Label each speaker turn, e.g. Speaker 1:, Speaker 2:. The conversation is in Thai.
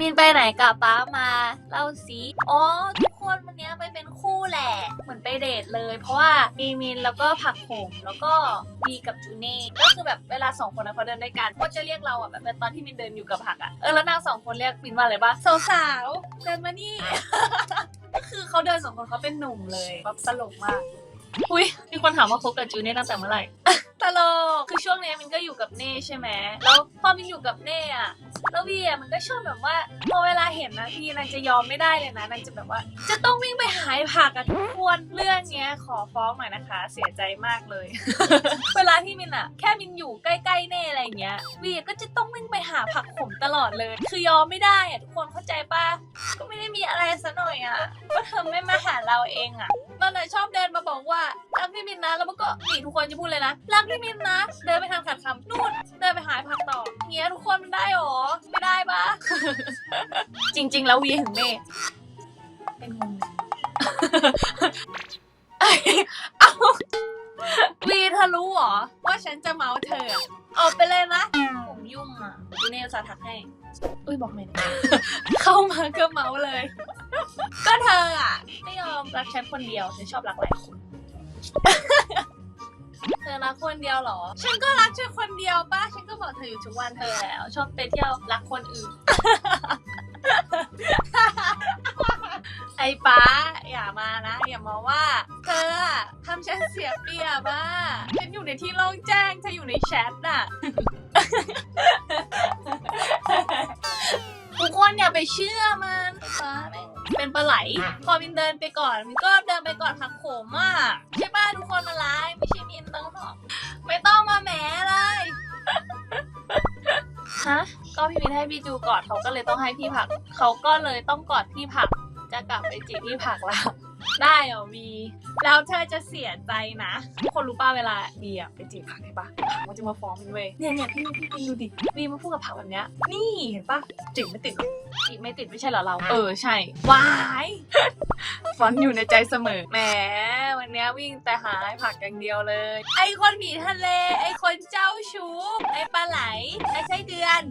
Speaker 1: มินไปไหนกับป้ามาเล่าสิอ๋อทุกคนวันเนี้ยไปเป็นคู่แหละ เหมือนไปเดทเลย เพราะว่ามีมินแล้วก็ผักผมแล้วก็บีกับจูเน่ก็คือแบบเวลาสองคนนะเขาเดินด้วยกันก็จะเรียกเราอะแบบตอนที่มินเดินอยู่กับผักอะเออแล้วนางสองคนเรียกมินว่าอะไรบ้าสาวๆเดินมานี่ก็คือเขาเดินสองคนเขาเป็นหนุ่มเลยแบบตลกมากอุ้ยมีคนถามว่าคบกับจูเน่ตั้งแต่เมื่อไหร่ตลกคือ ช่วงเนี้ยมินก็อยู่กับเน่ใช่ไหมแล้วพอมินอยู่กับเน่อะแล้วพี่อะมันก็ชอบแบบว่าพอเวลาเห็นนะพี่นางจะยอมไม่ได้เลยนะนางจะแบบว่า จะต้องวิ่งไปหายผักอะทุกคนเรื่องเนี้ยขอฟ้องหน่อยนะคะ เสียใจมากเลย เวลาที่มินอะแค่มินอยู่ใกล้ๆเน่อะไรเงี้ยวีก็จะต้องวิ่งไปหาผักผมตลอดเลย คือยอมไม่ได้อะทุกคนเข้าใจปะก็ไม่ได้มีอะไรซะหน่อยอะก็เธอไม่มาหาเราเองอะมันอะชอบเดินมาบอกว่า พี่มินนะ แล้วมันก็นี่ทุกคนจะพูดเลยนะ รักพี่มินนะ เดินไปทางขัดคำนู่น เดินไปหาผักต่อเงี้ยทุกคนมันได้หรอ ไม่ได้ปะ จริง ๆ แล้ววีถึงเน่เป็นงงเอาวีเธอรู้เหรอ ว่าฉันจะเมาเธออะเอาไปเลยนะ ผมยุ่งอะวีเน่จะทักให้ อุ้ยบอกเลยนะเข้ามาก็เมาเลย ก็เธออะ ไม่ยอมรักฉันคนเดียว ฉันชอบรักหลายคน เธอรักคนเดียวเหรอ ฉันก็รักเธอคนเดียวป้าฉันก็บอกเธออยู่ทุกวันเธอแล้ว ชอบไปเที่ยวรักคนอื่น ไอ้ป้าอย่ามานะ อย่ามาว่า เธออะทำฉันเสียเปรียบอะฉันอยู่ในที่โล่งแจ้งเธออยู่ในแชทน่ะ ทุกคนอย่าไปเชื่อมันไอ้ป้าแม่งเป็นปลาไหล พอมินเดินไปก่อนมินก็เดินไปก่อนผักโขมอะใช่ป้าทุก คนมาไลฟ์ไม่ใช่มินต้องหอกไม่ต้องมาแหมเลย ฮะ ก็พี่มินให้พี่จูกอดเขาก็เลยต้องให้พี่ผัก เขาก็เลยต้องกอดพี่ผัก จะกลับไปจีบพี่ผักแล้ว ได้เหรอวี แล้วเธอจะเสียใจนะทุกคนรู้ป่ะเวลาวีอะไปจีบผักใช่ปะผักมันจะมาฟ้องมินเว้ยเนี่ยเนี่ยพี่พี่พี่ดูดิวีมาพูดกับผักแบบเนี้ย นี่เห็นปะจีบไม่ติดหรอจีบไม่ติดไม่ใช่เหรอเรา เออใช่วายฟอนต์อยู่ในใจเสมอแหมวันเนี้ยวิ่งแต่หาไอ้ผักอย่างเดียวเลย ไอ้คนหมีทะเล ไอ้คนเจ้าชู้ไอ้ปลาไหลไอ้ไส้เดือน